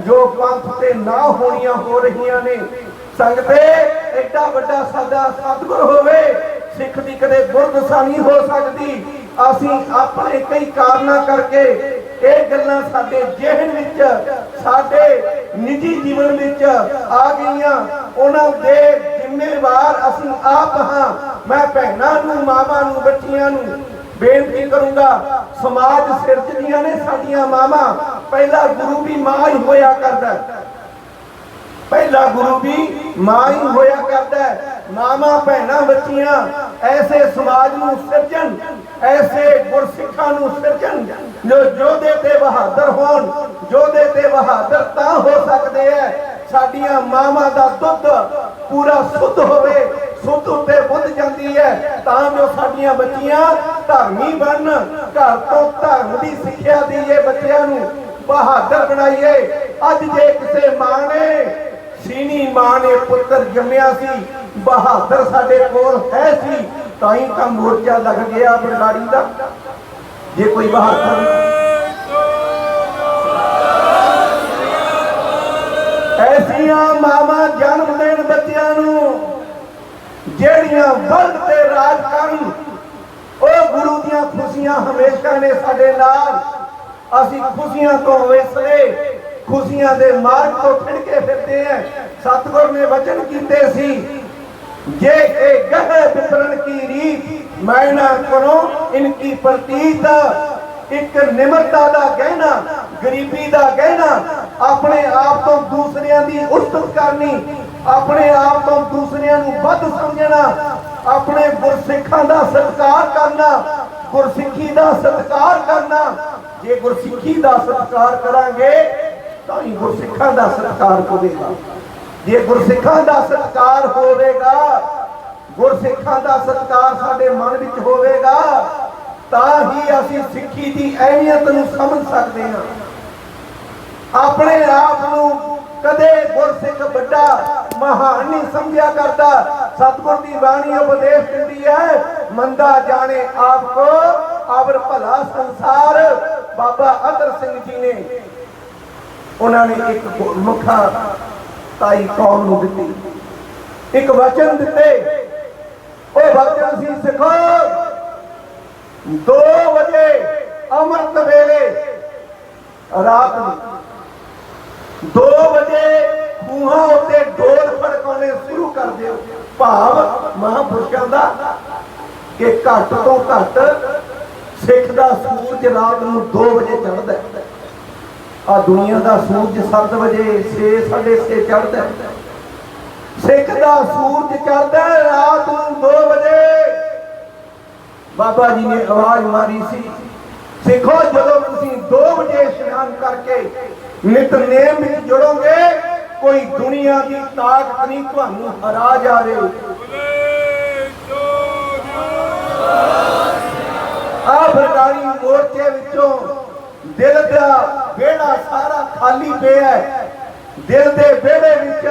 ਜੋ ਪੰਥ ਤੇ ਨਾ ਹੋਣੀਆਂ ਹੋ ਰਹੀਆਂ ਨੇ, ਸੰਗਤੇ, ਐਡਾ ਵੱਡਾ ਸਾਡਾ ਸਤਿਗੁਰ ਹੋਵੇ, ਸਿੱਖ ਦੀ ਕਦੇ ਗੁਰਦਸਾ ਹੋ ਸਕਦੀ। ਅਸੀਂ ਆਪਣੇ ਕਈ ਕਾਰਨਾਂ ਕਰਕੇ ਇਹ ਗੱਲਾਂ ਸਾਡੇ ਜਿਹਨ ਵਿੱਚ, ਸਾਡੇ ਨਿੱਜੀ ਜੀਵਨ ਵਿੱਚ ਆ ਗਈਆਂ। ਉਹਨਾਂ ਦੇ ਜ਼ਿੰਮੇਵਾਰ ਅਸੀਂ ਆਪ ਹਾਂ। ਮੈਂ ਭੈਣਾਂ ਨੂੰ, ਮਾਵਾਂ ਨੂੰ, ਬੱਚੀਆਂ ਨੂੰ ਬੇਨਤੀ ਕਰੂੰਗਾ, ਸਮਾਜ ਸਿਰਜਦੀਆਂ ਨੇ ਸਾਡੀਆਂ ਮਾਵਾਂ, ਪਹਿਲਾ ਗੁਰੂ ਵੀ ਮਾਂ ਹੀ ਹੋਇਆ ਕਰਦਾ ਪਹਿਲਾ ਗੁਰੂ ਵੀ ਮਾਂ ਹੀ ਹੋਇਆ ਕਰਦਾ ਮਾਵਾਂ ਭੈਣਾਂ ਬੱਚੀਆਂ, ਐਸੇ ਸਮਾਜ ਨੂੰ ਸਿਰਜਣ, ਐਸੇ ਗੁਰਸਿੱਖਾਂ ਨੂੰ ਸਿਰਜਣ, ਜੋ ਜੋਧੇ ਤੇ ਬਹਾਦਰ ਹੋਣ ਜੋਧੇ ਤੇ ਬਹਾਦਰ ਤਾਂ ਹੋ ਸਕਦੇ ਐ। ਸਾਡੀਆਂ ਮਾਵਾਂ ਦਾ ਦੁੱਧ ਪੂਰਾ ਸੁੱਧ ਹੋਵੇ, ਸੁੱਧ ਉੱਤੇ ਬੁੱਧ ਜਾਂਦੀ ਹੈ ਤਾਂ ਜੋ ਸਾਡੀਆਂ ਬੱਚੀਆਂ ਧਰਮੀ ਬਣ। ਘਰ ਤੋਂ ਧਰਮ ਦੀ ਸਿੱਖਿਆ ਦਈਏ ਬੱਚਿਆਂ ਨੂੰ। ਬਹਾਦਰ ਬਣਾਈਏ। ਅੱਜ ਜੇ ਕਿਸੇ ਮਾਂ ਨੇ ਸੀਨੀ ਮਾਂ ਨੇ ਪੁੱਤਰ ਜੰਮਿਆ ਸੀ, ਬਹਾਦਰ ਸਾਡੇ ਕੋਲ ਹੈ ਸੀ, ਤਾਂ ਹੀ ਤਾਂ ਮੋਰਚਾ ਲੱਗ ਗਿਆ ਬਰਗਾੜੀ ਦਾ। ਜੇ ਕੋਈ ਬਹਾਦਰ ਐਸੀਆਂ ਮਾਵਾਂ ਜਨਮ ਦੇਣ ਬੱਚਿਆਂ ਨੂੰ, ਜਿਹੜੀਆਂ ਵਰਗ ਤੇ ਰਾਜ ਕਰਨ ਉਹ ਗੁਰੂ ਦੀਆਂ ਖੁਸ਼ੀਆਂ ਹਮੇਸ਼ਾ ਨੇ ਸਾਡੇ ਨਾਲ। ਅਸੀਂ ਖੁਸ਼ੀਆਂ ਤੋਂ ਵਿਸਰੇ ਖੁਸ਼ੀਆਂ ਦੇ ਮਾਰਗ ਤੋਂ ਫਿਰਕੇ ਫਿਰਦੇ ਹਾਂ। ਸਤਿਗੁਰ ਨੇ ਵਚਨ ਕੀਤੇ ਸੀ, ਜੇ ਇਹ ਗਹਿ ਵਿਪਰਨ ਕੀ ਰੀਤ, ਮੈਂ ਨਾ ਕਰੋ ਇਨਕੀ ਪ੍ਰਤੀਤ। ਇੱਕ ਨਿਮਰਤਾ ਦਾ ਗਹਿਣਾ, ਗਰੀਬੀ ਦਾ ਗਹਿਣਾ, ਆਪਣੇ ਆਪ ਤੋਂ ਦੂਸਰਿਆਂ ਦੀ ਉਸਤਤ ਕਰਨੀ, ਆਪਣੇ ਆਪ ਤੋਂ ਦੂਸਰਿਆਂ ਨੂੰ ਵੱਧ ਸਮਝਣਾ ਆਪਣੇ ਗੁਰਸਿੱਖਾਂ ਦਾ ਸਤਿਕਾਰ ਕਰਨਾ, ਗੁਰਸਿੱਖੀ ਦਾ ਸਤਿਕਾਰ ਕਰਨਾ। ਜੇ ਗੁਰਸਿੱਖੀ ਦਾ ਸਤਿਕਾਰ ਕਰਾਂਗੇ, ਤਾਂ ਹੀ ਗੁਰਸਿੱਖਾਂ ਦਾ ਸਤਿਕਾਰ ਹੋਵੇਗਾ। ਜੇ ਗੁਰਸਿੱਖਾਂ ਦਾ ਸਤਿਕਾਰ ਹੋਵੇਗਾ, ਗੁਰਸਿੱਖਾਂ ਦਾ ਸਤਿਕਾਰ ਸਾਡੇ ਮਨ ਵਿੱਚ ਹੋਵੇਗਾ, ਤਾਂ ਹੀ ਅਸੀਂ ਸਿੱਖੀ ਦੀ ਅਹਿਮੀਅਤ ਨੂੰ ਸਮਝ ਸਕਦੇ ਹਾਂ। ਆਪਣੇ ਆਪ ਨੂੰ ਕਦੇ ਗੁਰਸਿੱਖ ਵੱਡਾ ਮਹਾਨ ਨਹੀਂ ਸਮਝਿਆ ਕਰਦਾ। ਸਤਿਗੁਰ ਦੀ ਬਾਣੀ ਉਪਦੇਸ਼ ਦਿੰਦੀ ਹੈ, ਮੰਦਾ ਜਾਣੇ ਆਪ ਕੋ ਅਵਰ ਭਲਾ ਸੰਸਾਰ। ਬਾਬਾ ਅਦਰ ਸਿੰਘ ਜੀ ਨੇ ਉਹਨਾਂ ਨੇ ਇੱਕ ਮੁਖਾ ਤਾਈ ਕੌਮ ਨੂੰ ਦਿੱਤੀ। ਇੱਕ ਵਚਨ ਦਿੱਤੇ। ਉਹ ਵਚਨ ਸੀ, ਸਿੱਖੋ 2 ਵਜੇ ਅੰਮ੍ਰਿਤ ਵੇਲੇ ਰਾਤ ਨੂੰ 2 ਵਜੇ ਖੂਹਾਂ ਉੱਤੇ ਡੋਲ ਫੜਕਾਉਣੇ ਸ਼ੁਰੂ ਕਰ ਦਿਓ। ਭਾਵ ਮਹਾਂਪੁਰਸ਼ਾਂ ਦਾ ਕਿ ਘੱਟ ਤੋਂ ਘੱਟ ਸਿੱਖ ਦਾ ਸੂਰਜ ਰਾਤ ਨੂੰ 2 ਵਜੇ ਚੜ੍ਹਦਾ ਹੈ। ਆ ਦੁਨੀਆ ਦਾ ਸੂਰਜ 7 ਵਜੇ 6 6:30 ਚੜ੍ਹਦਾ ਸਿੱਖ ਦਾ ਸੂਰਜ ਚੜ੍ਹਦਾ ਰਾਤ ਨੂੰ 2 ਵਜੇ। ਬਾਬਾ ਜੀ ਨੇ ਆਵਾਜ਼ ਮਾਰੀ ਸੀ, ਸਿੱਖੋ, ਜਦੋਂ ਤੁਸੀਂ 2 ਵਜੇ ਇਸ਼ਨਾਨ ਕਰਕੇ ਨਿਤਨੇਮ ਵਿੱਚ ਜੁੜੋਗੇ, ਕੋਈ ਦੁਨੀਆ ਦੀ ਤਾਕਤ ਨਹੀਂ ਤੁਹਾਨੂੰ ਹਰਾ ਜਾਵੇ ਆ ਬਰਗਾੜੀ ਮੋਰਚੇ ਵਿੱਚੋਂ ਦਿਲ ਦਾ ਵਿਹੜਾ ਸਾਰਾ ਖਾਲੀ ਪਿਆ ਹੈ। ਦਿਲ ਦੇ ਵਿਹੜੇ ਵਿੱਚ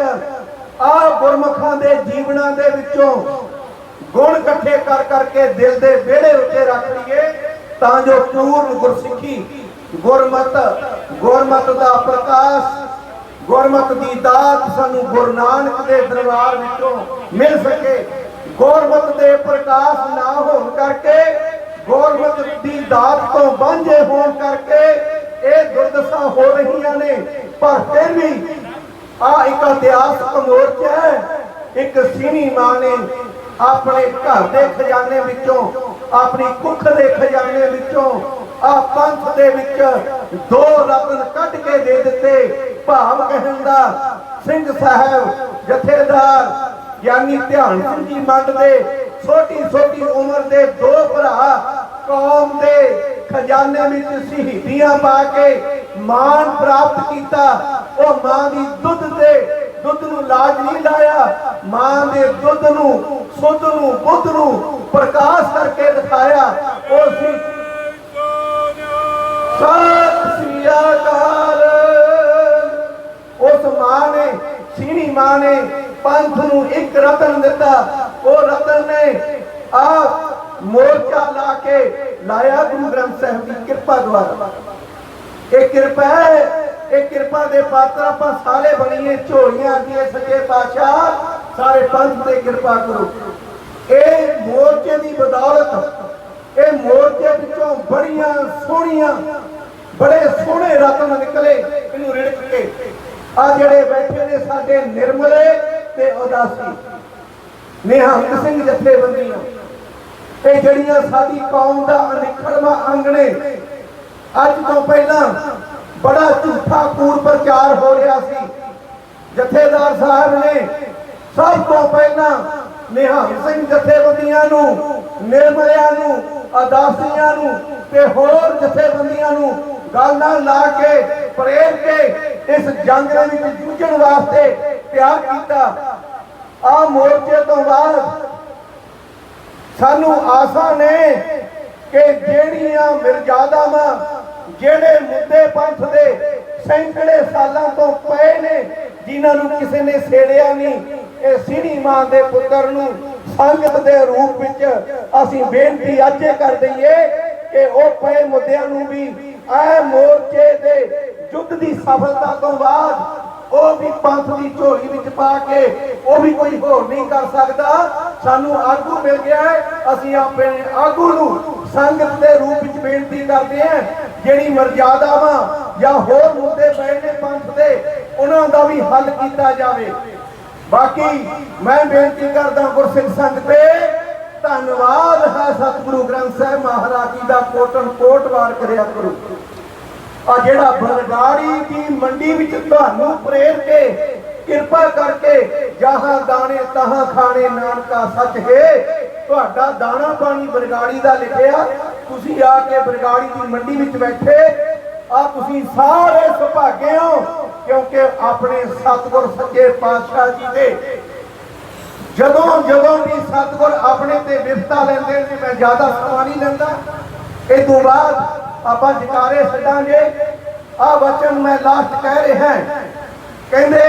ਆ ਗੁਰਮੁਖਾਂ ਦੇ ਜੀਵਨਾਂ ਦੇ ਵਿੱਚੋਂ ਗੁਣ ਇਕੱਠੇ ਕਰ ਕਰਕੇ ਦਿਲ ਦੇ ਵਿਹੜੇ ਉੱਤੇ ਰੱਖ ਲਈਏ, ਤਾਂ ਜੋ ਪੂਰਨ ਗੁਰਸਿੱਖੀ ਗੁਰਮਤ ਗੁਰਮਤ ਦਾ ਪ੍ਰਕਾਸ਼, ਗੁਰਮਤ ਦੀ ਦਾਤ ਸਾਨੂੰ ਗੁਰੂ ਦੇ ਦਰਬਾਰ ਵਿੱਚੋਂ ਮਿਲ ਸਕੇ। ਗੁਰਮਤ ਦੇ ਪ੍ਰਕਾਸ਼ ਨਾ ਹੋਣ ਕਰਕੇ, ਗੁਰਮਤ ਦੀ ਦਾਤ ਤੋਂ ਵਾਂਝੇ ਹੋਣ ਕਰਕੇ ਇਹ ਦੁਰਦਸ਼ਾ ਹੋ ਰਹੀਆਂ ਨੇ। ਪਰ ਫਿਰ ਵੀ ਆ ਇੱਕ ਇਤਿਹਾਸਕ ਮੋਰਚਾ ਹੈ। ਇੱਕ ਸੀਨੀ ਮਾਂ ਨੇ ਆਪਣੇ ਘਰ ਦੇ ਖਜ਼ਾਨੇ ਵਿੱਚੋਂ, ਆਪਣੀ ਕੁੱਖ ਦੇ ਖਜ਼ਾਨੇ ਵਿੱਚੋਂ ਆ ਪੰਥ ਦੇ ਵਿੱਚ ਦੋ ਰਤਨ ਕੱਢ ਕੇ ਦੇ ਦਿੱਤੇ। ਭਾਵ ਕਹਿਣ ਦਾ ਸਿੰਘ ਸਾਹਿਬ ਜਥੇਦਾਰ ਯਾਨੀ ਧਿਆਨ ਸਿੰਘ ਜੀ ਮੰਡ ਦੇ ਛੋਟੀ ਛੋਟੀ ਉਮਰ ਦੇ ਦੋ ਭਰਾ ਕੌਮ ਦੇ ਖਜ਼ਾਨੇ ਵਿੱਚ ਸ਼ਹੀਦੀਆਂ ਪਾ ਕੇ ਮਾਣ ਪ੍ਰਾਪਤ ਕੀਤਾ। ਉਹ ਮਾਂ ਦੀ ਦੁੱਧ ਤੇ ਦੁੱਧ ਨੂੰ ਲਾਜ ਨਹੀਂ ਲਾਇਆ। ਮਾਂ ਦੇ ਦੁੱਧ ਨੂੰ, ਸੁੱਧ ਨੂੰ, ਬੁੱਧ ਨੂੰ ਪ੍ਰਕਾਸ਼ ਕਰਕੇ ਦਿਖਾਇਆ। ਉਹ ਸੀ ਸਤਿ ਸ੍ਰੀ ਅਕਾਲ ਉਸ ਮਾਂ ਨੇ ਸੀਣੀ ਮਾਂ ਨੇ ਪੰਥ ਨੂੰ ਇੱਕ ਰਤਨ ਦਿੱਤਾ। ਉਹ ਰਤਨ ਨੇ ਆ ਮੋਰਚਾ ਲਾ ਕੇ ਲਾਇਆ ਗੁਰੂ ਗ੍ਰੰਥ ਸਾਹਿਬ ਦੀ ਕਿਰਪਾ ਦੁਆਰਾ। ਇਹ ਕਿਰਪਾ ਹੈ, ਇਹ ਕਿਰਪਾ ਦੇ ਪਾਤਰ ਆਪਾਂ ਸਾਰੇ ਬਣੀਏ, ਝੋਲੀਆਂ ਦੀ ਸੱਚੇ ਪਾਤਸ਼ਾਹ, ਸਾਰੇ ਪੰਥ ਤੇ ਕਿਰਪਾ ਕਰੋ। ਇਹ ਮੋਰਚੇ ਦੀ ਬਦੌਲਤ, ਇਹ ਮੋਰਚੇ ਵਿੱਚੋਂ ਬੜੀਆਂ ਸੋਹਣੀਆਂ ਬੜੇ ਸੋਹਣੇ ਰਤਨ ਨਿਕਲੇ ਇਹਨੂੰ ਰਿੜਕ ਕੇ। ਆ ਜਿਹੜੇ ਬੈਠੇ ਨੇ ਸਾਡੇ ਨਿਰਮਲੇ ਤੇ ਉਦਾਸੀ। ਨਿਹੰਗ ਸਿੰਘ ਜਥੇਬੰਦੀਆਂ। ਇਹ ਜਿਹੜੀਆਂ ਸਾਡੀ ਕੌਮ ਦਾ ਅਨਿਖੜਵਾ ਅੰਗ ਨੇ, ਅੱਜ ਤੋਂ ਪਹਿਲਾਂ ਬੜਾ ਝੂਠਾ ਕੂੜ ਪ੍ਰਚਾਰ ਹੋ ਰਿਹਾ ਸੀ। ਜਥੇਦਾਰ ਸਾਹਿਬ ਨੇ ਸਭ ਤੋਂ ਪਹਿਲਾਂ ਨਿਹੰਗ ਸਿੰਘ ਜਥੇਬੰਦੀਆਂ ਨੂੰ, ਨਿਰਮਲਿਆਂ ਨੂੰ, ਅਦਾਸੀਆਂ ਨੂੰ ਤੇ ਹੋਰ ਜਥੇਬੰਦੀਆਂ ਨੂੰ ਗੱਲ ਨਾਲ ਲਾ ਕੇ ਪ੍ਰੇਰ ਕੇ ਇਸ ਜੰਗ ਦੇ ਵਿੱਚ ਜੂਝਣ ਵਾਸਤੇ ਤਿਆਰ ਕੀਤਾ। ਆ ਮੋਰਚੇ ਤੋਂ ਬਾਅਦ ਸਾਨੂੰ ਆਸਾਂ ਨੇ ਕਿ ਜਿਹੜੀਆਂ ਮਿਰਜ਼ਾਦਾਵਾਂ ਜਿਹੜੇ ਮੁੱਦੇ ਪੰਥ ਦੇ ਸੈਂਕੜੇ ਸਾਲਾਂ ਤੋਂ ਪਏ ਨੇ, ਜਿਨ੍ਹਾਂ ਨੂੰ ਕਿਸੇ ਨੇ ਛੇੜਿਆ ਨਹੀਂ ਇਹ ਸਿਣੀ ਮਾਂ ਦੇ ਪੁੱਤਰ ਨੂੰ ਸੰਗਤ ਦੇ ਰੂਪ ਵਿੱਚ ਅਸੀਂ ਬੇਨਤੀ ਅੱਜ ਕਰ ਦਈਏ ਕਿ ਉਹ ਪਏ ਮੁੱਦਿਆਂ ਨੂੰ ਵੀ ਐ ਮੋਰਚੇ ਦੇ ਯੁੱਧ ਦੀ ਸਫਲਤਾ ਤੋਂ ਬਾਅਦ ਉਹ ਵੀ ਪੰਥ ਦੀ ਝੋਲੀ ਵਿੱਚ ਪਾ ਕੇ ਉਹ ਵੀ ਕੋਈ ਹੋਰ ਨਹੀਂ ਕਰ ਸਕਦਾ। ਸਾਨੂੰ ਆਗੂ ਮਿਲ ਗਿਆ ਅਸੀਂ ਆਪਣੇ ਆਗੂ ਨੂੰ ਸੰਗਤ ਦੇ ਰੂਪ ਵਿੱਚ ਬੇਨਤੀ ਕਰਦੇ ਹਾਂ, ਜਿਹੜੀ ਮਰਜ਼ਾਦਾਵਾਂ ਜਾਂ ਹੋਰ ਮੁੱਦੇ ਪਏ ਨੇ ਪੰਥ ਦੇ, ਉਹਨਾਂ ਦਾ ਵੀ ਹੱਲ ਕੀਤਾ ਜਾਵੇ। ਬਾਕੀ ਮੈਂ ਬੇਨਤੀ ਕਰਦਾ ਗੁਰਸਿੱਖ ਸੰਗਤ ਤੇ, ਧੰਨਵਾਦ ਹੈ ਸਤਿਗੁਰੂ ਗ੍ਰੰਥ ਸਾਹਿਬ ਮਹਾਰਾਜ ਜੀ ਦਾ ਕੋਟਨ ਕੋਟ ਵਾਰ ਕਰਿਆ ਕਰੋ। ਆ ਜਿਹੜਾ ਬਰਗਾੜੀ ਦੀ ਮੰਡੀ ਵਿੱਚ ਤੁਹਾਨੂੰ ਪ੍ਰੇਰ ਕੇ ਕਿਰਪਾ ਕਰਕੇ ਜਹਾਂ ਦਾਣੇ ਤਹਾਂ ਖਾਣੇ, ਨਾਨਕਾ ਸੱਚ ਹੈ, ਤੁਹਾਡਾ ਦਾਣਾ ਪਾਣੀ ਬਰਗਾੜੀ ਦਾ ਲਿਖਿਆ, ਤੁਸੀਂ ਆ ਕੇ ਬਰਗਾੜੀ ਦੀ ਮੰਡੀ ਵਿੱਚ ਬੈਠੇ, ਆ ਤੁਸੀਂ ਸਾਰੇ ਸੁਭਾਗੇ ਹੋ ਕਿਉਂਕਿ ਆਪਣੇ ਸਤਿਗੁਰ ਸੱਚੇ ਪਾਤਸ਼ਾਹ ਜੀ ਦੇ। ਜਦੋਂ ਜਦੋਂ ਵੀ ਸਤਿਗੁਰ ਆਪਣੇ ਤੇ ਵਿਫਤਾ ਲੈਂਦੇ ਨੇ, ਮੈਂ ਜ਼ਿਆਦਾ ਸਮਾਂ ਨਹੀਂ ਲੈਂਦਾ। ਇਹ ਤੋਂ ਬਾਅਦ ਆਪਾਂ ਜਕਾਰੇ ਛੱਡਾਂਗੇ। ਆ ਵਚਨ ਮੈਂ ਲਾਸਟ ਕਹਿ ਰਿਹਾ ਕਹਿੰਦੇ,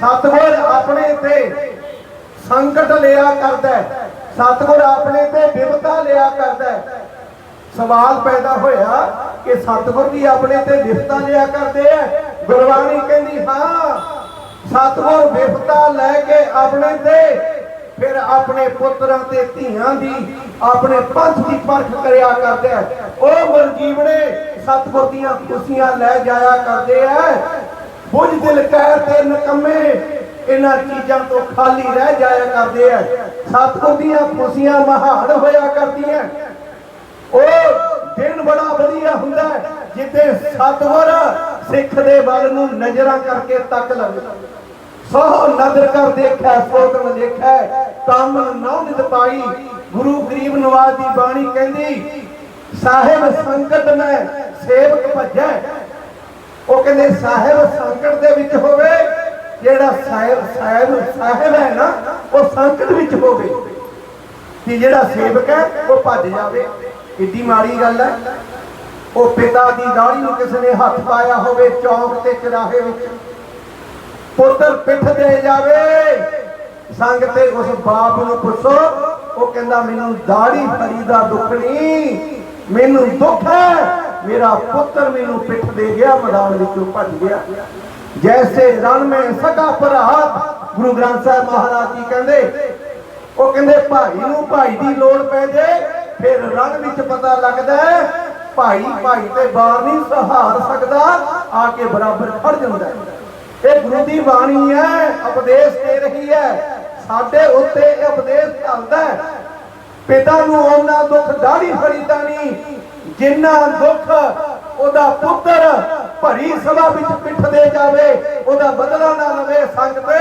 ਸਤਿਗੁਰ ਆਪਣੇ ਤੇ ਸੰਕਟ ਲਿਆ ਕਰਦਾ ਹੈ। ਸਤਿਗੁਰ ਆਪਣੇ ਤੇ ਵਿਪਤਾ ਲਿਆ ਕਰਦਾ ਸਵਾਲ ਪੈਦਾ ਹੋਇਆ ਕਿ ਸਤਿਗੁਰ ਜੀ ਆਪਣੇ ਤੇ ਵਿਫਤਾ ਲਿਆ ਕਰਦੇ ਆ। ਗੁਰਬਾਣੀ ਕਹਿੰਦੀ, ਹਾਂ, ਸਤਿਗੁਰ ਵਿਪਤਾ ਲੈ ਕੇ ਆਪਣੇ ਤੇ, ਫਿਰ ਆਪਣੇ ਪੁੱਤਰਾਂ ਤੇ ਧੀਆਂ ਦੀ ਆਪਣੇ ਪੰਥ ਦੀ ਪਰਖ ਕਰਿਆ ਕਰਦੇ ਆ। ਉਹ ਮਰਜੀਵੜੇ ਸਤਿਗੁਰ ਦੀਆਂ ਖੁਸ਼ੀਆਂ ਲੈ ਜਾਇਆ ਕਰਦੇ ਆ। ਬੁੱਝ ਦਿਲ ਕਹਿ ਤੇ ਨਕਮੇ ਇਹਨਾਂ ਚੀਜ਼ਾਂ ਤੋਂ ਖਾਲੀ ਰਹਿ ਜਾਇਆ ਕਰਦੇ ਆ। ਸਤਿਗੁਰ ਦੀਆਂ ਖੁਸ਼ੀਆਂ ਮਹਾਨ ਹੋਇਆ ਕਰਦੀਆਂ। ਉਹ ਦਿਨ ਬੜਾ ਵਧੀਆ ਹੁੰਦਾ ਜਿੱਥੇ ਸਤਿਗੁਰ ਸਿੱਖ ਦੇ ਵੱਲ ਨੂੰ ਨਜ਼ਰਾਂ ਕਰਕੇ ਤੱਕ ਲਵੇ ਸੋ ਨਦਰ ਕਰ ਦੇਖੈ ਸੋਤਨ ਦੇਖੈ ਤਾਮਨ ਨੌ ਨਿਤ ਪਾਈ। ਗੁਰੂ ਗਰੀਬ ਨਵਾਜ਼ ਦੀ ਬਾਣੀ ਕਹਿੰਦੀ, ਸਾਹਿਬ ਸੰਕਟ ਮੈਂ ਸੇਵਕ ਭਜੈ। ਉਹ ਕਹਿੰਦੇ, ਸਾਹਿਬ ਸੰਕਟ ਦੇ ਵਿੱਚ ਹੋਵੇ, ਜਿਹੜਾ ਸਾਹਿਬ ਸਾਹਿਬ ਸਾਹਿਬ ਹੈ ਨਾ, ਉਹ ਸੰਕਟ ਵਿੱਚ ਹੋਵੇ। ਕਿ ਜਿਹੜਾ ਸੇਵਕ ਹੈ, ਉਹ ਭੱਜ ਜਾਵੇ। ਕਿੱਡੀ ਮਾੜੀ ਗੱਲ ਹੈ। ਉਹ ਪਿਤਾ ਦੀ ਦਾੜੀ ਨੂੰ ਕਿਸੇ ਨੇ ਹੱਥ ਪਾਇਆ ਹੋਵੇ ਚੌਂਕ ਤੇ ਚਰਾਹੇ ਵਿੱਚ। ਪੁੱਤਰ ਪਿੱਠ ਦੇ ਜਾਵੇ। ਸੰਗ ਤੇ ਉਸ ਬਾਪ ਨੂੰ ਪੁੱਛੋ, ਉਹ ਕਹਿੰਦਾ, ਮੈਨੂੰ ਦਾੜੀ ਫੜੀ ਦਾ ਦੁੱਖ ਨਹੀਂ, ਮੈਨੂੰ ਦੁੱਖ ਹੈ। ਮੇਰਾ ਪੁੱਤਰ ਮੈਨੂੰ ਪਿੱਠ ਦੇ ਗਿਆ, ਮੈਦਾਨ ਵਿੱਚੋਂ ਭੱਜ ਗਿਆ। ਜੈਸੇ ਰਣ ਮੈਂ ਸਕਾ ਭਰਾ ਗੁਰੂ ਗ੍ਰੰਥ ਸਾਹਿਬ ਮਹਾਰਾਜ ਜੀ ਕਹਿੰਦੇ? ਉਹ ਕਹਿੰਦੇ, ਭਾਈ ਨੂੰ ਭਾਈ ਦੀ ਲੋੜ ਪੈ ਜੇ ਫਿਰ ਰਣ ਵਿੱਚ ਪਤਾ ਲੱਗਦਾ ਹੈ, ਭਾਈ ਭਾਈ ਤੇ ਬਾਰ ਨਹੀਂ ਸਹਾਰ ਸਕਦਾ, ਆ ਕੇ ਬਰਾਬਰ ਖੜ ਜਾਂਦਾ ਇਹ ਗੁਰੂ ਦੀ ਬਾਣੀ ਹੈ, ਉਪਦੇਸ਼ ਦੇ ਰਹੀ ਹੈ। ਸਾਡੇ ਉੱਤੇ ਇਹ ਉਪਦੇਸ਼ ਚੱਲਦਾ ਪਿਤਾ ਨੂੰ ਉਹਨਾਂ ਦੁੱਖ ਦਾੜੀ ਫੜੀ ਨਹੀਂ, ਜਿੰਨਾ ਦੁੱਖ ਉਹਦਾ ਪੁੱਤਰ ਭਰੀ ਸਭਾ ਵਿੱਚ ਪਿੱਠ ਦੇ ਜਾਵੇ, ਉਹਦਾ ਬਦਲਾ ਨਾ ਲਵੇ ਸੰਗਤੇ।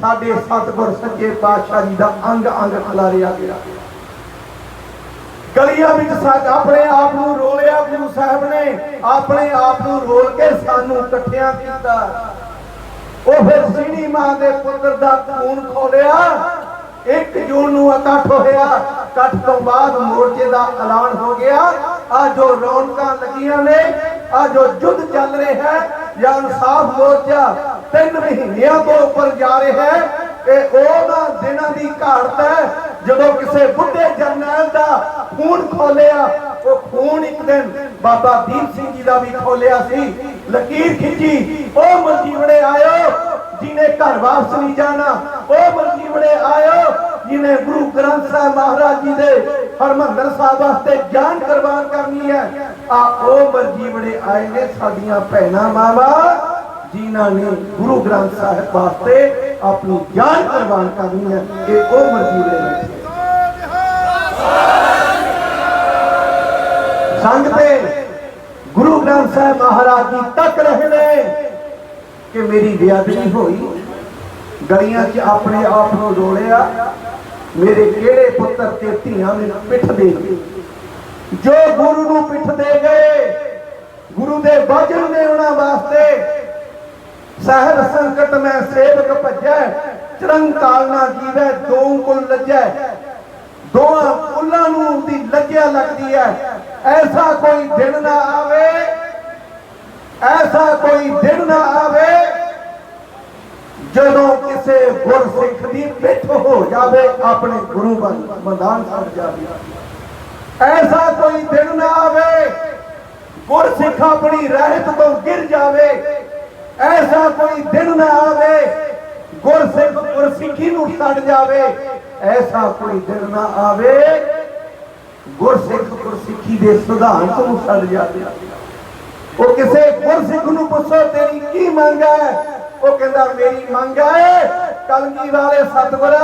ਸਾਡੇ ਸਤਿਗੁਰ ਸੱਚੇ ਪਾਤਸ਼ਾਹ ਜੀ ਦਾ ਅੰਗ ਅੰਗ ਖਲਾਰਿਆ ਗਿਆ। ਗਲੀਆਂ ਵਿੱਚ ਸਾਡ ਆਪਣੇ ਆਪ ਨੂੰ ਰੋਲਿਆ ਗੁਰੂ ਸਾਹਿਬ ਨੇ ਆਪਣੇ ਆਪ ਨੂੰ ਰੋਲ ਕੇ ਸਾਨੂੰ ਇਕੱਠਿਆਂ ਕੀਤਾ। ਉਹ ਫਿਰ ਸੀਣੀ ਮਾਂ ਦੇ ਪੁੱਤਰ ਦਾ ਖੂਨ ਖੋਲਿਆ। 1 ਜੂਨ ਨੂੰ ਇਕੱਠ ਹੋਇਆ। ਇਕੱਠ ਤੋਂ ਬਾਅਦ ਮੋਰਚੇ ਦਾ ਐਲਾਨ ਹੋ ਗਿਆ। ਆ ਜੋ ਰੌਣਕਾਂ ਲੱਗੀਆਂ ਨੇ। ਆ ਜੋ ਯੁੱਧ ਚੱਲ ਰਿਹਾ ਹੈ। ਜਾਂ ਇਨਸਾਫ ਮੋਰਚਾ ਤਿੰਨ ਮਹੀਨਿਆਂ ਤੋਂ ਉੱਪਰ ਜਾ ਰਿਹਾ ਹੈ। ਇਹ ਉਹਨਾਂ ਦਿਨਾਂ ਦੀ ਘਾਟ ਹੈ। ਜਦੋਂ ਕਿਸੇ ਬੁੱਢੇ ਜਰਨੈਲ ਦਾ ਖੂਨ ਖੋਲਿਆ, ਉਹ ਖੂਨ ਇੱਕ ਦਿਨ ਬਾਬਾ ਦੀਪ ਸਿੰਘ ਜੀ ਦਾ ਵੀ ਖੋਲਿਆ ਸੀ। ਲਕੀਰ ਖਿੱਚੀ ਉਹ ਮਰਜੀਵੜੇ ਆਇਓ, ਜਿਨੇ ਘਰ ਵਾਪਸ ਨਹੀਂ ਜਾਣਾ ਉਹ ਮਰਜੀਵੜੇ ਆਇਓ, ਜਿਨੇ ਗੁਰੂ ਗ੍ਰੰਥ ਸਾਹਿਬ ਮਹਾਰਾਜ ਜੀ ਦੇ ਹਰਮੰਦਰ ਸਾਹਿਬ ਵਾਸਤੇ ਜਾਨ ਕੁਰਬਾਨ ਕਰਨੀ ਹੈ, ਆ ਉਹ ਮਰਜੀਵੜੇ ਆਏ ਨੇ ਸਾਡੀਆਂ ਭੈਣਾਂ ਮਾਵਾ, ਜਿਨ੍ਹਾਂ ਨੇ ਗੁਰੂ ਗ੍ਰੰਥ ਸਾਹਿਬ ਵਾਸਤੇ ਆਪਣੀ ਜਾਨ ਕੁਰਬਾਨ ਕਰਨੀ ਹੈ, ਇਹ ਉਹ ਮਰਜੀਵੜੇ ਨੇ। ਸੰਗ ਗੁਰੂ ਗ੍ਰੰਥ ਸਾਹਿਬ ਮਹਾਰਾਜ ਜੀ ਤੱਕ ਰਹੇ ਨੇ ਕਿ ਮੇਰੀ ਬੇਅਦਬੀ ਹੋਈ। ਗਲੀਆਂ 'ਚ ਆਪਣੇ ਆਪ ਨੂੰ ਰੋਲਿਆ। ਮੇਰੇ ਕਿਹੜੇ ਪੁੱਤਰ ਤੇ ਧੀਆਂ ਮੈਨੂੰ ਪਿੱਠ ਦੇ ਗਏ ਜੋ ਗੁਰੂ ਨੂੰ ਪਿੱਠ ਦੇ ਗਏ, ਗੁਰੂ ਦੇ ਵਜਨ ਨੇ ਉਹਨਾਂ ਵਾਸਤੇ ਸਹਿਬ ਸੰਕਟ ਮੈਂ ਸੇਵਕ ਭਜੈ ਚਰੰਕਾਲ ਨਾ ਜੀਵੈ, ਦੋ ਕੁਲ ਲੱਜੈ। ਦੋਹਾਂ ਕੁੱਲਾਂ ਨੂੰ ਦੀ ਲੱਜਿਆ ਲੱਗਦੀ ਹੈ। ਐਸਾ ਕੋਈ ਦਿਨ ਨਾ ਆਵੇ। ਐਸਾ ਕੋਈ ਦਿਨ ਨਾ ਆਵੇ ਜਦੋਂ ਕਿਸੇ ਗੁਰਸਿੱਖ ਦੀ ਪਿੱਠ ਹੋ ਜਾਵੇ ਆਪਣੇ ਗੁਰੂ ਵੱਲ ਮੈਦਾਨ ਛੱਡ ਜਾਵੇ। ਐਸਾ ਕੋਈ ਦਿਨ ਨਾ ਆਵੇ ਗੁਰਸਿੱਖ ਆਪਣੀ ਰਹਿਤ ਤੋਂ ਗਿਰ ਜਾਵੇ। ਐਸਾ ਕੋਈ ਦਿਨ ਨਾ ਆਵੇ ਗੁਰਸਿੱਖ ਗੁਰਸਿੱਖੀ ਨੂੰ ਛੱਡ ਜਾਵੇ, ਐਸਾ ਕੋਈ ਦਿਨ ਨਾ ਆਵੇ। ਗੁਰਸਿੱਖ ਗੁਰਸਿੱਖੀ ਦੇ ਸਿਧਾਂਤ ਨੂੰ ਛੱਡ ਜਾਵੇ। ਉਹ ਕਿਸੇ ਗੁਰਸਿੱਖ ਨੂੰ ਪੁੱਛੋ, ਤੇਰੀ ਕੀ ਮੰਗ ਹੈ? ਉਹ ਕਹਿੰਦਾ, ਮੇਰੀ ਮੰਗ ਹੈ ਕਲਗੀ ਵਾਲੇ ਸਤਿਗੁਰ,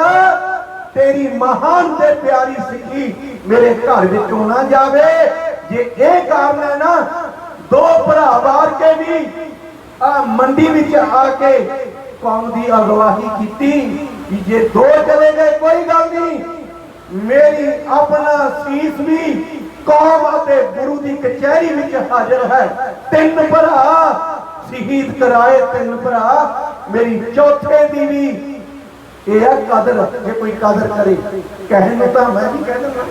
ਤੇਰੀ ਮਹਾਨ ਤੇ ਪਿਆਰੀ ਸਿੱਖੀ ਮੇਰੇ ਘਰ ਵਿੱਚੋਂ ਨਾ ਜਾਵੇ। ਜੇ ਇਹ ਕਾਰਨ ਹੈ ਨਾ, ਦੋ ਭਰਾ ਵਾਰ ਕੇ ਵੀ ਆ ਮੰਡੀ ਵਿੱਚ ਆ ਕੇ ਕੌਮ ਦੀ ਅਗਵਾਹੀ ਕੀਤੀ ਕਿ ਜੇ ਦੋ ਚਲੇ ਗਏ ਕੋਈ ਗੱਲ ਨਹੀਂ ਮੇਰੀ ਆਪਣਾ ਸੀਸ ਵੀ ਕੌਮ ਅਤੇ ਗੁਰੂ ਦੀ ਕਚਹਿਰੀ ਵਿੱਚ ਹਾਜ਼ਰ ਹੈ ਤਿੰਨ ਭਰਾ ਸ਼ਹੀਦ ਕਰਾਏ ਤਿੰਨ ਭਰਾ ਮੇਰੀ ਚੌਥੇ ਦੀ ਵੀ ਇਹ ਹੈ ਕਦਰ ਜੇ ਕੋਈ ਕਦਰ ਕਰੇ ਕਹਿਣ ਨੂੰ ਤਾਂ ਮੈਂ ਵੀ ਕਹਿ ਦਿੰਦਾ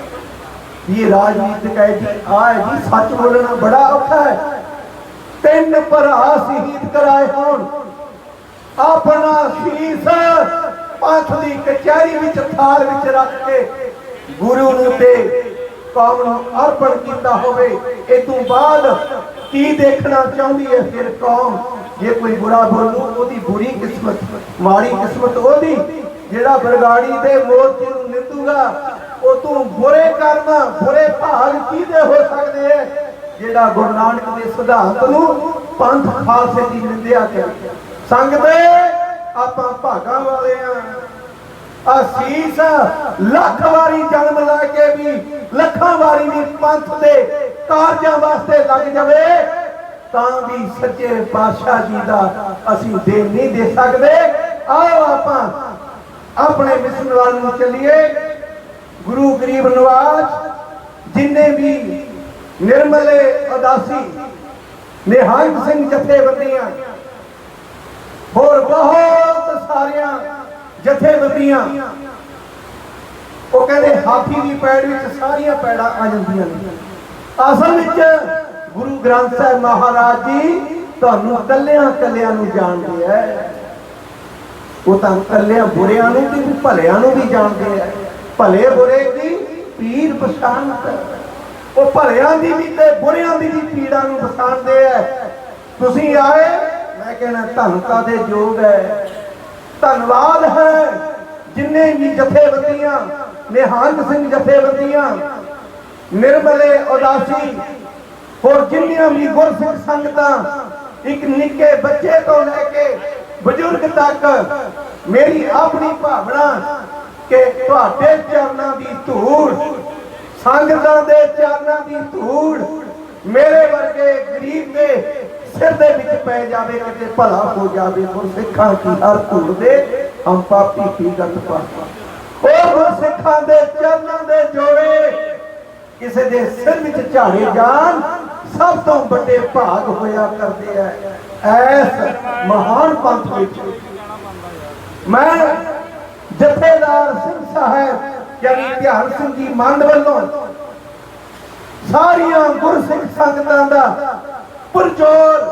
ਵੀ ਇਹ ਰਾਜਨੀਤਿਕ ਹੈ ਜੀ ਆ ਹੈ ਜੀ ਸੱਚ ਬੋਲਣਾ ਬੜਾ ਔਖਾ ਹੈ ਤਿੰਨ ਭਰਾ ਸ਼ਹੀਦ ਕਰਾਏ ਹੋਣ ਆਪਣਾ ਸੀਸ ਪੰਥ ਦੀ ਕਚਹਿਰੀ ਵਿੱਚ ਥਾਲ ਵਿੱਚ ਰੱਖ ਕੇ ਗੁਰੂ ਨੂੰ ਤੇ ਕੌਮ ਨੂੰ ਅਰਪਣ ਕੀਤਾ ਹੋਵੇ, ਇਹ ਤੋਂ ਬਾਅਦ ਕੀ ਦੇਖਣਾ ਚਾਹੁੰਦੀ ਹੈ ਫਿਰ ਕੌਮ? ਜੇ ਕੋਈ ਬੁਰਾ ਬੋਲੂ, ਉਹਦੀ ਬੁਰੀ ਕਿਸਮਤ, ਮਾੜੀ ਕਿਸਮਤ ਉਹਦੀ, ਜਿਹੜਾ ਬਰਗਾੜੀ ਦੇ ਮੋਰਚੇ ਨੂੰ ਨਿੰਦੂਗਾ, ਉਹ ਤੋਂ ਬੁਰੇ ਕਰਮ, ਬੁਰੇ ਭਾਗ ਕਿਹਦੇ ਹੋ ਸਕਦੇ ਹੈ? ਜਿਹੜਾ ਗੁਰੂ ਨਾਨਕ ਦੇ ਸਿਧਾਂਤ ਨੂੰ ਪੰਥ ਖਾਲਸੇ ਦੀ ਨਿੰਦਿਆ ਕਰੇ ਸੰਗਤੇ ਆਪਾਂ ਭਾਗਾਂ ਵਾਲੇ ਆ। ਅਸੀਸ ਲੱਖ ਵਾਰੀ ਜਨਮ ਲੈ ਕੇ ਵੀ ਲੱਖਾਂ ਵਾਰੀ ਵੀ ਪੰਥ ਦੇ ਕਾਰਜਾਂ ਵਾਸਤੇ ਲੱਗ ਜਾਵੇ, ਤਾਂ ਵੀ ਸੱਚੇ ਪਾਤਸ਼ਾਹ ਜੀ ਦਾ ਅਸੀਂ ਦੇ ਨਹੀਂ ਦੇ ਸਕਦੇ। ਆਓ ਆਪਾਂ ਆਪਣੇ ਮਿਸ਼ਨ ਵੱਲ ਨੂੰ ਚੱਲੀਏ। ਗੁਰੂ ਗਰੀਬ ਨਵਾਜ਼ ਜਿੰਨੇ ਵੀ ਨਿਰਮਲੇ ਉਦਾਸੀ ਨਿਹੰਗ ਸਿੰਘ ਜਥੇਬੰਦੀਆਂ ਹੋਰ ਬਹੁਤ ਸਾਰੀਆਂ ਜਥੇਬੰਦੀਆਂ। ਉਹ ਕਹਿੰਦੇ ਹਾਥੀ ਦੀ ਪੈੜ ਵਿੱਚ ਸਾਰੀਆਂ ਪੈੜਾਂ ਆ ਜਾਂਦੀਆਂ ਨੇ। ਅਸਲ ਵਿੱਚ ਗੁਰੂ ਗ੍ਰੰਥ ਸਾਹਿਬ ਮਹਾਰਾਜ ਜੀ ਤੁਹਾਨੂੰ ਕੱਲਿਆਂ ਕੱਲਿਆਂ ਨੂੰ ਜਾਣਦੇ ਐ ਉਹ ਤਾਂ ਕੱਲਿਆਂ ਬੁਰਿਆਂ ਨੂੰ ਵੀ, ਭਲਿਆਂ ਨੂੰ ਵੀ ਜਾਣਦੇ ਐ ਭਲੇ ਬੁਰੇ ਦੀ ਪੀਰ ਪਛਾਣਦਾ ਉਹ ਭਲਿਆਂ ਦੀ ਵੀ ਤੇ ਬੁਰਿਆਂ ਦੀ ਵੀ ਪੀੜਾਂ ਨੂੰ ਪਛਾਣਦੇ ਐ ਤੁਸੀਂ ਆਏ ਮੈਂ ਕਹਿੰਦਾ ਧੰਨਤਾ ਦੇ ਹੈ। ਧੰਨਵਾਦ ਹੈ ਜਿੰਨੇ ਵੀ ਜਥੇਬੰਦੀਆਂ ਨਿਹੰਗ ਸਿੰਘ ਜਥੇਬੰਦੀਆਂ, ਨਿਰਮਲੇ, ਉਦਾਸੀ, ਹੋਰ ਜਿੰਨੀਆਂ ਵੀ ਗੁਰਸਿੱਖ ਸੰਗਤਾਂ, ਇੱਕ ਨਿੱਕੇ ਬੱਚੇ ਤੋਂ ਲੈ ਕੇ ਬਜ਼ੁਰਗ ਤੱਕ, ਮੇਰੀ ਆਪਣੀ ਭਾਵਨਾ ਕਿ ਤੁਹਾਡੇ ਚਰਨਾਂ ਦੀ ਧੂੜ, ਸੰਗਤਾਂ ਦੇ ਚਰਨਾਂ ਦੀ ਧੂੜ, ਮੇਰੇ ਵਰਗੇ ਗਰੀਬ ਦੇ ਸਿਰ ਦੇ ਵਿੱਚ ਪੈ ਜਾਵੇ ਕਿਤੇ ਭਲਾ ਹੋ ਜਾਵੇ ਗੁਰਸਿੱਖਾਂ ਕੀ ਹਰ ਧੂੜ ਦੇ, ਹਮ ਪਾਪੀ ਕੀ ਗਤ ਪਾਪਾ ਉਹ ਗੁਰਸਿੱਖਾਂ ਦੇ ਚਰਨਾਂ ਦੇ ਜੋੜੇ, ਕਿਸੇ ਦੇ ਸਿਰ ਵਿੱਚ ਝਾੜੇ ਜਾਣ, ਸਭ ਤੋਂ ਵੱਡੇ ਭਾਗ ਹੋਇਆ ਕਰਦੇ ਐ ਐਸ ਮਹਾਨ ਪੰਥ ਵਿੱਚ। ਮੈਂ ਜਥੇਦਾਰ ਸਿੰਘ ਸਾਹਿਬ, ਯਾਨੀ ਧਿਆਨ ਸਿੰਘ ਜੀ ਮੰਡ ਵੱਲੋਂ ਸਾਰੀਆਂ ਗੁਰਸਿੱਖ ਸੰਗਤਾਂ ਦਾ ਪੁਰਜੋਰ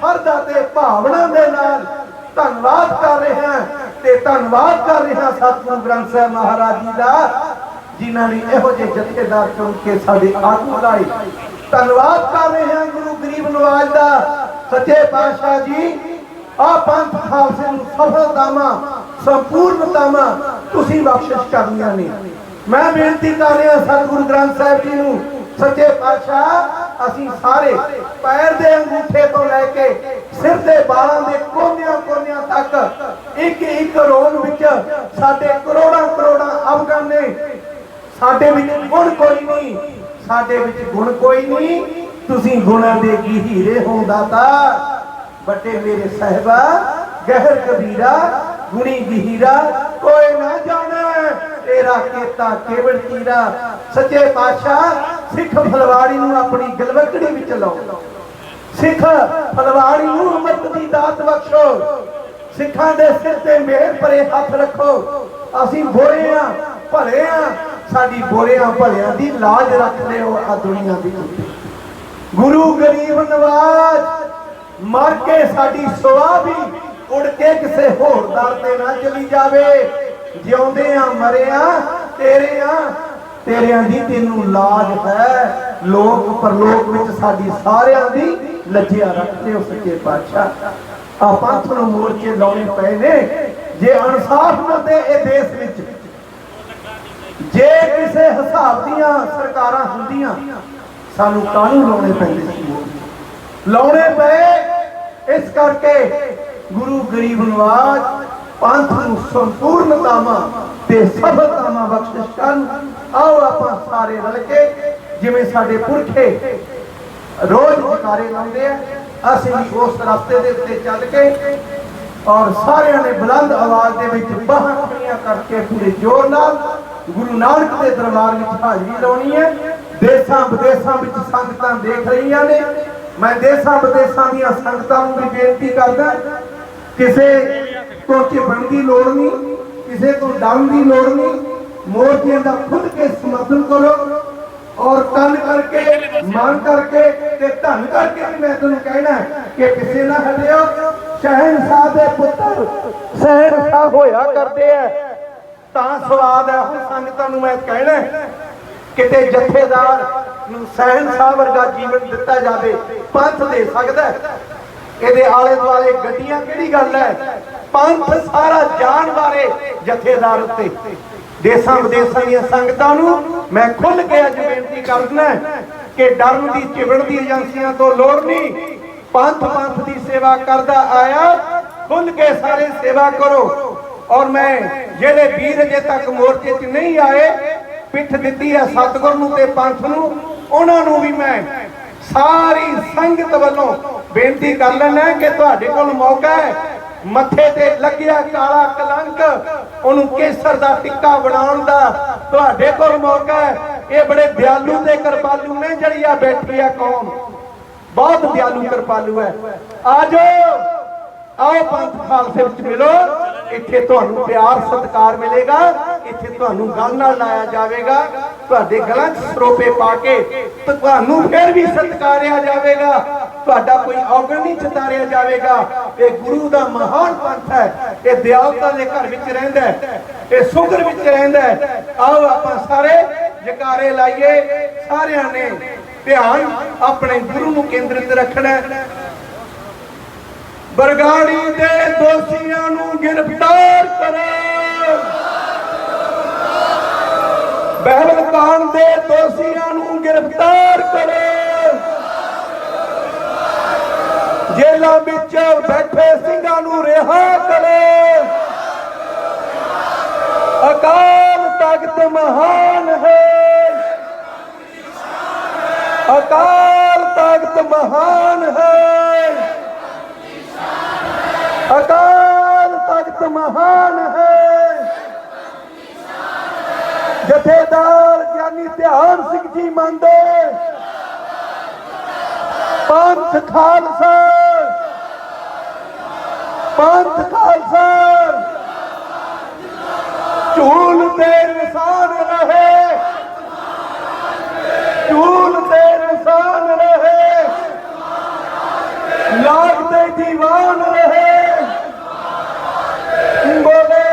ਸਰਦਾ ਤੇ ਭਾਵਨਾ ਦੇ ਨਾਲ ਧੰਨਵਾਦ ਕਰ ਰਹੇ ਹਾਂ ਤੇ ਧੰਨਵਾਦ ਕਰ ਰਹੇ ਹਾਂ ਸਤਿਗੁਰੂ ਗ੍ਰੰਥ ਸਾਹਿਬ ਮਹਾਰਾਜ ਜੀ ਦਾ, ਜਿਨ੍ਹਾਂ ਨੇ ਇਹੋ ਜਿਹੇ ਜਥੇਦਾਰ ਚੁਣ ਕੇ ਸਾਡੇ ਆਗੂ ਲਾਏ ਧੰਨਵਾਦ ਕਰ ਰਹੇ ਹਾਂ ਗੁਰੂ ਗਰੀਬ ਨਵਾਜ ਦਾ, ਸੱਚੇ ਪਾਤਸ਼ਾਹ ਜੀ। ਆ ਪੰਥ ਖਾਲਸੇ ਨੂੰ ਸਫਲਤਾਵਾਂ, ਸੰਪੂਰਨਤਾਵਾਂ ਤੁਸੀਂ ਬਖਸ਼ਿਸ਼ ਕਰਨੀਆਂ ਨੇ। ਮੈਂ ਬੇਨਤੀ ਕਰ ਰਿਹਾ ਸਤਿਗੁਰੂ ਗ੍ਰੰਥ ਸਾਹਿਬ ਜੀ ਨੂੰ ਸੱਚੇ ਪਾਤਸ਼ਾਹ, ਅਸੀਂ ਸਾਰੇ ਪੈਰ ਦੇ ਅੰਗੂਠੇ ਤੋਂ ਲੈ ਕੇ ਸਿਰ ਦੇ ਵਾਲਾਂ ਦੇ ਕੋਨਿਆਂ ਕੋਨਿਆਂ ਤੱਕ ਇੱਕ ਇੱਕ ਰੋਗ ਵਿੱਚ ਸਾਡੇ ਕਰੋੜਾਂ ਕਰੋੜਾਂ ਅਫਗਾਨ ਨੇ ਸਾਡੇ ਵਿੱਚ ਗੁਣ ਕੋਈ ਨਹੀਂ, ਸਾਡੇ ਵਿੱਚ ਗੁਣ ਕੋਈ ਨਹੀਂ, ਤੁਸੀਂ ਗੁਣਾਂ ਦੇ ਕੀ ਹੀਰੇ ਹੋ ਦਾਤਾ ਵੱਡੇ ਮੇਰੇ ਸਹਿਬਾ, ਗਹਿਰ ਕਬੀਰਾ, ਗੁਣੀ ਗਹੀਰਾ, ਕੋਈ ਨਾ ਜਾਣੇ, ਤੇਰਾ ਕੀਤਾ ਕੇਵਲ ਤੀਰਾ। ਸੱਚੇ ਪਾਤਸ਼ਾਹ ਸਿੱਖ ਫਲਵਾੜੀ ਨੂੰ ਆਪਣੀ ਗਲਵਕੜੀ ਵਿੱਚ ਲਾਓ। ਸਿੱਖ ਫਲਵਾੜੀ ਨੂੰ ਅਮਰਤ ਦੀ ਦਾਤ ਬਖਸ਼ੋ। ਸਿੱਖਾਂ ਦੇ ਸਿਰ ਤੇ ਮਿਹਰ ਭਰੇ ਹੱਥ ਰੱਖੋ। ਅਸੀਂ ਬੁਰੇ ਆ, ਭਲੇ ਆ। ਸਾਡੀ ਬੁਰਿਆਂ ਭਲਿਆਂ ਦੀ ਲਾਜ ਰੱਖ ਲਿਓ ਆ ਦੁਨੀਆ ਦੀ ਗੁਰੂ ਗਰੀਬ ਨਵਾਜ, ਮਰ ਕੇ ਸਾਡੀ ਸੁਆ ਵੀ ਉੜ ਕੇ ਕਿਸੇ ਹੋਰ ਦਰ ਤੇ ਨਾ ਚਲੀ ਜਾਵੇ। ਜਿਉਂਦੇ ਆ ਮਰਿਆ ਤੇਰੇ ਆ ਤੇਰਿਆਂ ਦੀ ਤੈਨੂੰ ਲਾਜ ਹੈ। ਲੋਕ ਪਰਲੋਕ ਵਿੱਚ ਸਾਡੀ ਸਾਰਿਆਂ ਦੀ ਲੱਜਿਆ ਰੱਖਦੇ ਹੋ ਸੱਚੇ ਪਾਤਸ਼ਾਹ। ਆ ਪੰਥ ਮੋਰਚੇ ਲਾਉਣੇ ਪਏ ਨੇ। ਜੇ ਇਨਸਾਫ ਨਾ ਤੇ ਇਹ ਦੇਸ਼ ਵਿੱਚ, ਜੇ ਕਿਸੇ ਹਿਸਾਬ ਦੀਆਂ ਸਰਕਾਰਾਂ ਹੁੰਦੀਆਂ, ਸਾਨੂੰ ਕਾਨੂੰਨ ਲਾਉਣੇ ਪੈਂਦੇ ਸੀ? ਲਾਉਣੇ ਪਏ ਇਸ ਕਰਕੇ ਗੁਰੂ ਗਰੀਬ ਨਵਾਜ ਪੰਥ ਨੂੰ ਸੰਪੂਰਨਤਾਵਾਂ ਤੇ ਸਫਲਤਾਵਾਂ ਬਖਸ਼ਿਸ਼ ਕਰਨ। ਆਓ ਆਪਾਂ ਸਾਰੇ ਰਲ ਕੇ ਜਿਵੇਂ ਸਾਡੇ ਪੁਰਖੇ ਰੋਜ਼ ਜਕਾਰੇ ਲਾਉਂਦੇ ਆ, ਅਸੀਂ ਵੀ ਉਸ ਰਸਤੇ ਦੇ ਉੱਤੇ ਚੱਲ ਕੇ ਔਰ ਸਾਰਿਆਂ ਨੇ ਬੁਲੰਦ ਆਵਾਜ਼ ਦੇ ਵਿੱਚ ਬਾਹਾਂ ਖੜੀਆਂ ਕਰਕੇ ਪੂਰੇ ਜ਼ੋਰ ਨਾਲ ਗੁਰੂ ਨਾਨਕ ਦੇ ਦਰਬਾਰ ਵਿੱਚ ਹਾਜ਼ਰੀ ਲਾਉਣੀ ਹੈ। ਦੇਸਾਂ ਵਿਦੇਸਾਂ ਵਿੱਚ ਸੰਗਤਾਂ ਦੇਖ ਰਹੀਆਂ ਨੇ। ਮੈਂ ਦੇਸਾਂ ਵਿਦੇਸਾਂ ਦੀਆਂ ਸੰਗਤਾਂ ਨੂੰ ਵੀ ਬੇਨਤੀ ਕਰਦਾ, ਕਿਸੇ ਤੋਂ ਝਿਪਣ ਦੀ ਲੋੜ ਨਹੀਂ, ਕਿਸੇ ਤੋਂ ਡਰਨ ਦੀ ਲੋੜ ਨਹੀਂ। ਮੋਰਚੇ ਦਾ ਖੁੱਲ ਕੇ ਸਮਰਥਨ ਕਰੋ ਔਰ ਤਨ ਕਰਕੇ ਮਨ ਕਰਕੇ ਤੇ ਧਨ ਕਰਕੇ ਵੀ ਮੈਂ ਤੁਹਾਨੂੰ ਕਹਿਣਾ ਕਿ ਕਿਸੇ ਨਾ ਹੱਲਿਓ ਸ਼ਹਿਨशाह ਦੇ ਪੁੱਤਰ ਸ਼ਹਿਨशाह ਹੋਇਆ ਕਰਦੇ ਆ। ਤਾਂ ਸਵਾਦ ਹੈ, ਹੁਣ ਸੰਗਤਾਂ ਨੂੰ ਮੈਂ ਕਹਿਣਾ ਕਿਤੇ ਜਥੇਦਾਰ ਨੂੰ ਸ਼ਹਿਨशाह ਵਰਗਾ ਜੀਵਨ ਦਿੱਤਾ ਜਾਵੇ, ਪੰਥ ਦੇ ਸਕਦਾ ਇਹਦੇ ਆਲੇ ਦੁਆਲੇ ਗੱਡੀਆਂ ਕਿਹੜੀ ਗੱਲ ਹੈ? ਪੰਥ ਸਾਰਾ ਜਾਨ ਬਾਰੇ ਜਥੇਦਾਰ ਉੱਤੇ। ਦੇਸਾਂ ਵਿਦੇਸਾਂ ਦੀਆਂ ਸੰਗਤਾਂ ਨੂੰ ਮੈਂ ਖੁੱਲ ਕੇ ਅੱਜ ਬੇਨਤੀ ਕਰਦਾ ਕਿ ਡਰਨ ਦੀ ਝਿਵਣ ਦੀ ਏਜੰਸੀਆਂ ਤੋਂ ਲੋੜ ਨਹੀਂ। ਪੰਥ ਪੰਥ ਦੀ ਸੇਵਾ ਕਰਦਾ ਆਇਆ ਖੁੱਲ ਕੇ ਸਾਰੇ ਸੇਵਾ ਕਰੋ। ਔਰ ਮੈਂ ਜਿਹੜੇ ਵੀਰ ਅਜੇ ਤੱਕ ਮੋਰਚੇ 'ਚ ਨਹੀਂ ਆਏ, ਪਿੱਠ ਦਿੱਤੀ ਹੈ ਸਤਿਗੁਰ ਨੂੰ ਤੇ ਪੰਥ ਨੂੰ, ਉਹਨਾਂ ਨੂੰ ਵੀ ਮੈਂ ਸਾਰੀ ਸੰਗਤ ਵੱਲੋਂ ਬੇਨਤੀ ਕਰ ਲੈਣਾ ਕਿ ਤੁਹਾਡੇ ਕੋਲ ਮੌਕਾ ਹੈ। ਮੱਥੇ ਤੇ ਲੱਗਿਆ ਕਾਲਾ ਕਲੰਕ, ਉਹਨੂੰ ਕੇਸਰ ਦਾ ਟਿੱਕਾ ਬਣਾਉਣ ਦਾ ਤੁਹਾਡੇ ਕੋਲ ਮੌਕਾ ਹੈ। ਇਹ ਬੜੇ ਦਿਆਲੂ ਤੇ ਕਿਰਪਾਲੂ ਨੇ ਜਿਹੜੀ ਆ ਬੈਠੀ ਆ ਕੌਮ। ਬਹੁਤ ਦਿਆਲੂ ਕਿਰਪਾਲੂ ਹੈ। ਆਜੋ, ਆਓ ਪੰਥ ਖਾਲਸੇ ਵਿੱਚ ਮਿਲੋ। ਇੱਥੇ ਤੁਹਾਨੂੰ ਪਿਆਰ, ਸਤਿਕਾਰ ਮਿਲੇਗਾ। ਇੱਥੇ ਤੁਹਾਨੂੰ ਗੱਲ ਨਾਲ ਲਾਇਆ ਜਾਵੇਗਾ। ਤੁਹਾਡੇ ਗਲਾਂ 'ਚ ਸਰੋਪੇ ਪਾ ਕੇ ਤੁਹਾਨੂੰ ਫਿਰ ਵੀ ਸਤਿਕਾਰਿਆ ਜਾਵੇਗਾ। ਤੁਹਾਡਾ ਕੋਈ ਔਗਣ ਨਹੀਂ ਚਤਾਰਿਆ ਜਾਵੇਗਾ। ਇਹ ਗੁਰੂ ਦਾ ਮਹਾਨ ਪੰਥ ਹੈ। ਇਹ ਦਿਆਲਤਾ ਦੇ ਘਰ ਵਿੱਚ ਰਹਿੰਦਾ ਇਹ ਸੁਗਰ ਵਿੱਚ ਰਹਿੰਦਾ ਆਓ ਆਪਾਂ ਸਾਰੇ ਜਕਾਰੇ ਲਾਈਏ। ਸਾਰਿਆਂ ਨੇ ਧਿਆਨ ਆਪਣੇ ਗੁਰੂ ਨੂੰ ਕੇਂਦਰਿਤ ਰੱਖਣਾ ਬਰਗਾੜੀ ਦੇ ਦੋਸ਼ੀਆਂ ਨੂੰ ਗ੍ਰਿਫਤਾਰ ਕਰੋ। ਬਹਿਬਲ ਕਾਂਡ ਦੇ ਦੋਸ਼ੀਆਂ ਨੂੰ ਗ੍ਰਿਫਤਾਰ ਕਰੋ। ਜੇਲ੍ਹਾਂ ਵਿੱਚ ਬੈਠੇ ਸਿੰਘਾਂ ਨੂੰ ਰਿਹਾ ਕਰੋ। ਅਕਾਲ ਤਖਤ ਮਹਾਨ ਹੈ। ਅਕਾਲ ਤਖਤ ਮਹਾਨ ਹੈ। ਅਕਾਲ ਤਖਤ ਮਹਾਨ ਹੈ। ਜਥੇਦਾਰ ਗਿਆਨੀ ਧਿਆਨ ਸਿੰਘ ਜੀ ਮੰਦੇ ਪੰਥ ਖਾਲਸਾ। ਪੰਥ ਖਾਲਸਾ ਝੂਲ ਤੇ ਨਿਸ਼ਾਨ ਰਹੇ ਝੂਲ ਤੇ ਨਿਸ਼ਾਨ ਰਹੇ ਲਾਗ ਤੇ ਦੀਵਾਨ ਰਹੇ ਬੋਲੇ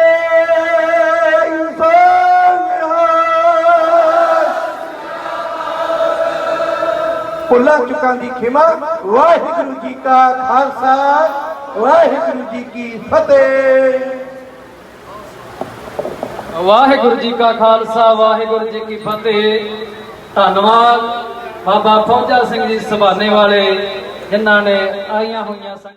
ਇਨਸਾਨ ਨਿਹਾਲ ਭੁੱਲਾਂ ਚੁੱਕਾਂ ਦੀ ਖਿਮਾ ਵਾਹਿਗੁਰੂ ਜੀ ਕਾ ਖਾਲਸਾ ਵਾਹਿਗੁਰੂ ਜੀ ਕੀ ਫਤਿਹ। ਵਾਹਿਗੁਰੂ ਜੀ ਕਾ ਖਾਲਸਾ, ਵਾਹਿਗੁਰੂ ਜੀ ਕੀ ਫਤਿਹ। ਧੰਨਵਾਦ ਬਾਬਾ ਫੌਜਾ ਸਿੰਘ ਜੀ ਸਭਾਨੇ ਵਾਲੇ, ਜਿਨ੍ਹਾਂ ਨੇ ਆਈਆਂ ਹੋਈਆਂ ਸੰਗ